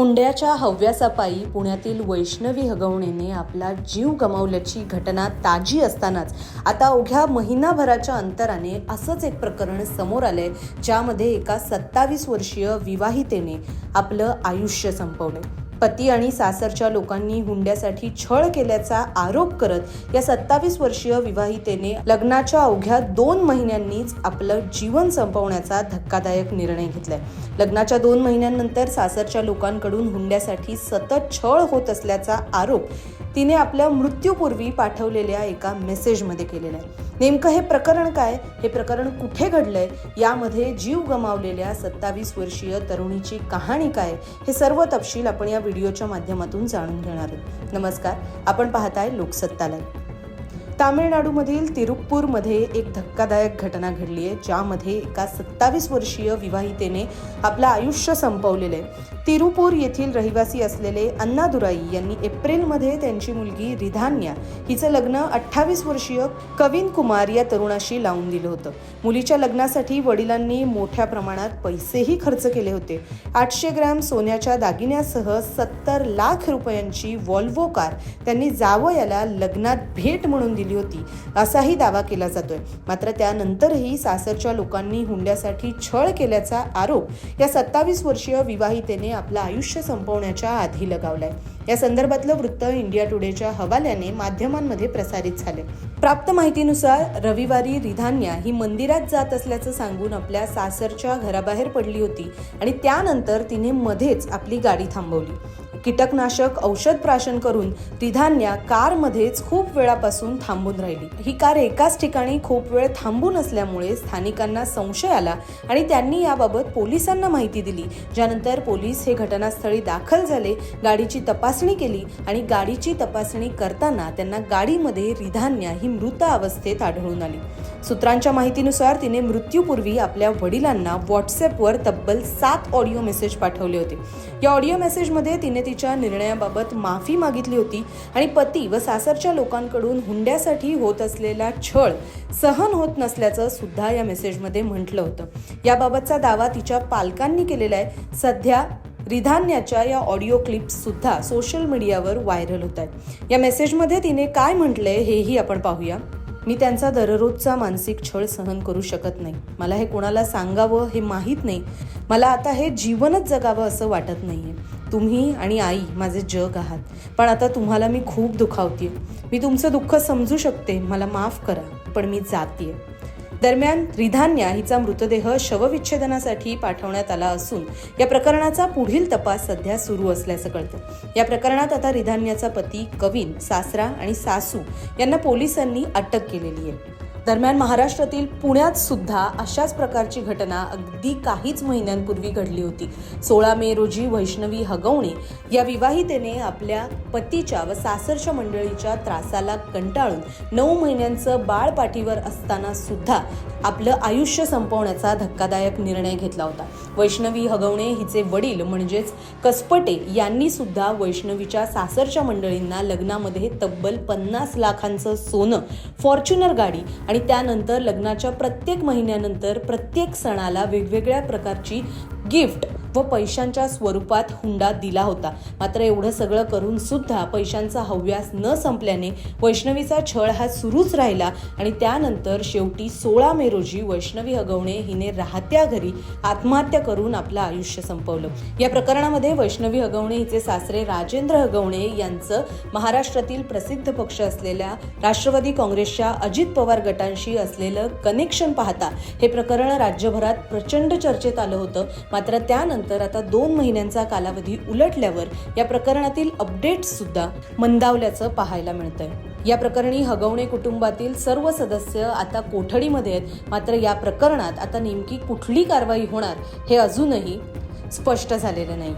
हुंड्याच्या हव्यासापायी पुण्यातील वैष्णवी हगवणेने आपला जीव गमावल्याची घटना ताजी असतानाच आता अवघ्या महिनाभराच्या अंतराने असंच एक प्रकरण समोर आलंय ज्यामध्ये एका सत्तावीस वर्षीय विवाहितेने आपलं आयुष्य संपवलं पती आणि सासरच्या लोकांनी हुंड्यासाठी छळ केल्याचा आरोप करत या सत्तावीस वर्षीय विवाहितेने लग्नाच्या अवघ्या दोन महिन्यांनीच आपलं जीवन संपवण्याचा धक्कादायक निर्णय घेतलाय. लग्नाच्या दोन महिन्यांनंतर सासरच्या लोकांकडून हुंड्यासाठी सतत छळ होत असल्याचा आरोप तिने आपल्या मृत्यूपूर्वी पाठवलेल्या एका मेसेजमध्ये केलेला आहे. नेमकं हे प्रकरण काय? हे प्रकरण कुठे घडलंय? यामध्ये जीव गमावलेल्या सत्तावीस वर्षीय तरुणीची कहाणी काय? हे सर्व तपशील आपण या व्हिडिओच्या माध्यमातून जाणून घेणार आहोत. नमस्कार आपण पाहताय लोकसत्तालय. तामिळनाडूमधील तिरुप्पूरमध्ये एक धक्कादायक घटना घडली आहे ज्यामध्ये एका सत्तावीस वर्षीय विवाहितेने आपलं आयुष्य संपवलेलं आहे. तिरुपूर येथील रहिवासी असलेले अण्णादुराई यांनी एप्रिलमध्ये त्यांची मुलगी रिधान्या हिचं लग्न अठ्ठावीस वर्षीय कविन कुमार या तरुणाशी लावून दिलं होतं. मुलीच्या लग्नासाठी वडिलांनी मोठ्या प्रमाणात पैसेही खर्च केले होते. आठशे ग्रॅम सोन्याच्या दागिन्यासह सत्तर लाख रुपयांची वॉल्वो कार त्यांनी जावयाला लग्नात भेट म्हणून दिली होती. असाही दावा केला जातोय. मात्र त्यानंतरही सासरच्या लोकांनी हुंड्यासाठी छळ केल्याचा आरोप या सत्तावीस वर्षीय विवाहितेने आपलं आयुष्य संपवण्याच्या आधी लगावलाय. या संदर्भातलं वृत्त इंडिया टुडेच्या हवाल्याने माध्यमांमध्ये प्रसारित झाले प्राप्त माहितीनुसार रविवारी रिधान्या ही मंदिरात जात असल्याचं सांगून आपल्या सासरच्या घराबाहेर पडली होती आणि त्यानंतर तिने मध्येच आपली गाडी थांबवली. कीटकनाशक औषध प्राशन करून रिधान्या कारमध्येच खूप वेळापासून थांबून राहिली. ही कार एकाच ठिकाणी खूप वेळ थांबून असल्यामुळे स्थानिकांना संशय आला आणि त्यांनी याबाबत पोलिसांना माहिती दिली. ज्यानंतर पोलीस हे घटनास्थळी दाखल झाले गाडीची तपासणी केली आणि गाडीची तपासणी करताना त्यांना गाडीमध्ये रिधान्या ही मृत अवस्थेत आढळून आली. सूत्रांच्या माहितीनुसार तिने मृत्यूपूर्वी आपल्या वडिलांना व्हॉट्सअपवर तब्बल सात ऑडिओ मेसेज पाठवले होते. या ऑडिओ मेसेजमध्ये तिने तिच्या निर्णयाबाबत माफी मागितली होती आणि पती व सासरच्या लोकांकडून हुंड्यासाठी होत असलेला छळ सहन होत नसल्याचं सुद्धा या मेसेजमध्ये म्हटलं होतं. याबाबतचा दावा तिच्या पालकांनी केलेला आहे. सध्या रिधान्याच्या या ऑडिओ क्लिप्ससुद्धा सोशल मीडियावर व्हायरल होत आहेत. या मेसेजमध्ये तिने काय म्हटलंय हेही आपण पाहूया. मी त्यांचा दररोजचा मानसिक छळ सहन करू शकत नाही. मला हे कोणाला सांगावं हे माहीत नाही. मला आता हे जीवनच जगावं असं वाटत नाही आहे तुम्ही आणि आई माझे जग आहात. पण आता तुम्हाला मी खूप दुखावते मी तुमचं दुःख समजू शकते. मला माफ करा पण मी जातीये. दरम्यान रिधान्या हिचा मृतदेह शवविच्छेदनासाठी पाठवण्यात आला असून या प्रकरणाचा पुढील तपास सध्या सुरू असल्याचं कळतं. या प्रकरणात आता रिधान्याचा पती कविन सासरा आणि सासू यांना पोलिसांनी अटक केलेली आहे. दरम्यान महाराष्ट्रातील पुण्यात सुद्धा अशाच प्रकारची घटना अगदी काहीच महिन्यांपूर्वी घडली होती. सोळा मे रोजी वैष्णवी हगवणे या विवाहितेने आपल्या पतीच्या व सासरच्या मंडळीच्या त्रासाला कंटाळून नऊ महिन्यांचं बाळ पाठीवर असताना सुद्धा आपलं आयुष्य संपवण्याचा धक्कादायक निर्णय घेतला होता. वैष्णवी हगवणे हिचे वडील म्हणजेच कसपटे यांनी सुद्धा वैष्णवीच्या सासरच्या मंडळींना लग्नामध्ये तब्बल पन्नास लाखांचं सोनं फॉर्च्युनर गाडी आणि त्यानंतर लग्नाच्या प्रत्येक महिन्यानंतर प्रत्येक सणाला वेगवेगळ्या प्रकारची गिफ्ट व पैशांच्या स्वरूपात हुंडा दिला होता. मात्र एवढं सगळं करून सुद्धा पैशांचा हव्यास न संपल्याने वैष्णवीचा छळ हा सुरूच राहिला आणि त्यानंतर शेवटी सोळा मे रोजी वैष्णवी हगवणे हिने राहत्या घरी आत्महत्या करून आपलं आयुष्य संपवलं. या प्रकरणामध्ये वैष्णवी हगवणे हिचे सासरे राजेंद्र हगवणे यांचं महाराष्ट्रातील प्रसिद्ध पक्ष असलेल्या राष्ट्रवादी काँग्रेसच्या अजित पवार गटांशी असलेलं कनेक्शन पाहता हे प्रकरण राज्यभरात प्रचंड चर्चेत आलं होतं. मात्र त्यानंतर आता दोन महिन्यांचा कालावधी उलटल्यावर या प्रकरणातील अपडेट्स सुद्धा मंदावल्याचं पाहायला मिळतंय. या प्रकरणी हगवणे कुटुंबातील सर्व सदस्य आता कोठडीमध्ये आहेत. मात्र या प्रकरणात आता नेमकी कुठली कारवाई होणार हे अजूनही स्पष्ट झालेलं नाही